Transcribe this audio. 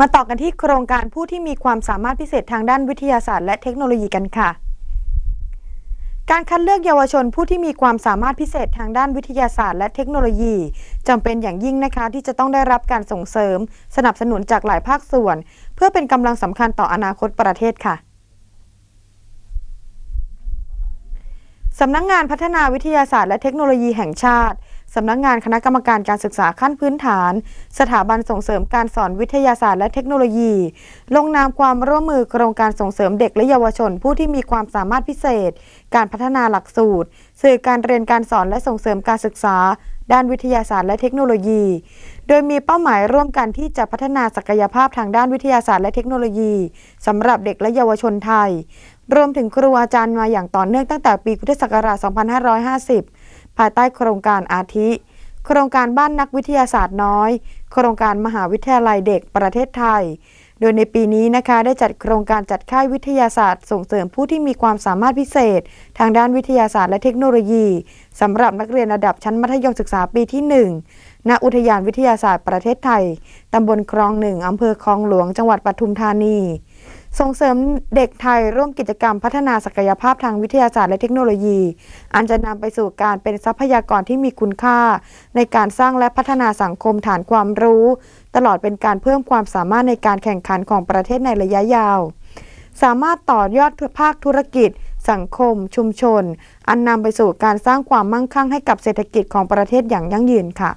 มาต่อกันที่โครงการผู้ที่มีความสามารถพิเศษทางด้านวิทยาศาสตร์และเทคโนโลยีกันค่ะ การคัดเลือกเยาวชนผู้ที่มีความสามารถพิเศษทางด้านวิทยาศาสตร์และเทคโนโลยีจำเป็นอย่างยิ่งนะคะที่จะต้องได้รับการส่งเสริม สนับสนุนจากหลายภาคส่วน เพื่อเป็นกำลังสำคัญต่ออนาคตประเทศค่ะสำนักงงานพัฒนาวิทยาศาสตร์และเทคโนโลยีแห่งชาติ สำนักงงานคณะกรรมการการศึกษาขั้นพื้นฐาน สถาบันส่งเสริมการสอนวิทยาศาสตร์และเทคโนโลยี ลงนามความร่วมมือโครงการส่งเสริมเด็กและเยาวชน ผู้ที่มีความสามารถพิเศษ การพัฒนาหลักสูตร สื่อการเรียนการสอนและส่งเสริมการศึกษา ด้านวิทยาศาสตร์และเทคโนโลยี โดยมีเป้าหมายร่วมกันที่จะพัฒนาศักยภาพทางด้านวิทยาศาสตร์และเทคโนโลยีสำหรับเด็กและเยาวชนไทย รวมถึงครูอาจารย์มาอย่างต่อเนื่องตั้งแต่ปีพุทธศักราช 2550 ภายใต้โครงการอาทิ โครงการบ้านนักวิทยาศาสตร์น้อย โครงการมหาวิทยาลัยเด็กประเทศไทย โดยในปีนี้นะคะได้จัดโครงการจัดค่ายวิทยาศาสตร์ ส่งเสริมผู้ที่มีความสามารถพิเศษ ทางด้านวิทยาศาสตร์และเทคโนโลยีสำหรับนักเรียนระดับชั้นมัธยมศึกษาปีที่ 1 ณ อุทยานวิทยาศาสตร์ประเทศไทยตำบลคลองหนึ่งอำเภอคลองหลวง จังหวัดปทุมธานี ส่งเสริมเด็กไทยร่วมกิจกรรมพัฒนาศักยภาพทางวิทยาศาสตร์และเทคโนโลยี อันจะนำไปสู่การเป็นทรัพยากรที่มีคุณค่า ในการสร้างและพัฒนาสังคมฐานความรู้ ตลอดเป็นการเพิ่มความสามารถในการแข่งขันของประเทศในระยะยาว สามารถต่อยอดภาคธุรกิจ สังคม ชุมชน อันนำไปสู่การสร้างความมั่งคั่งให้กับเศรษฐกิจของประเทศอย่างยั่งยืนค่ะ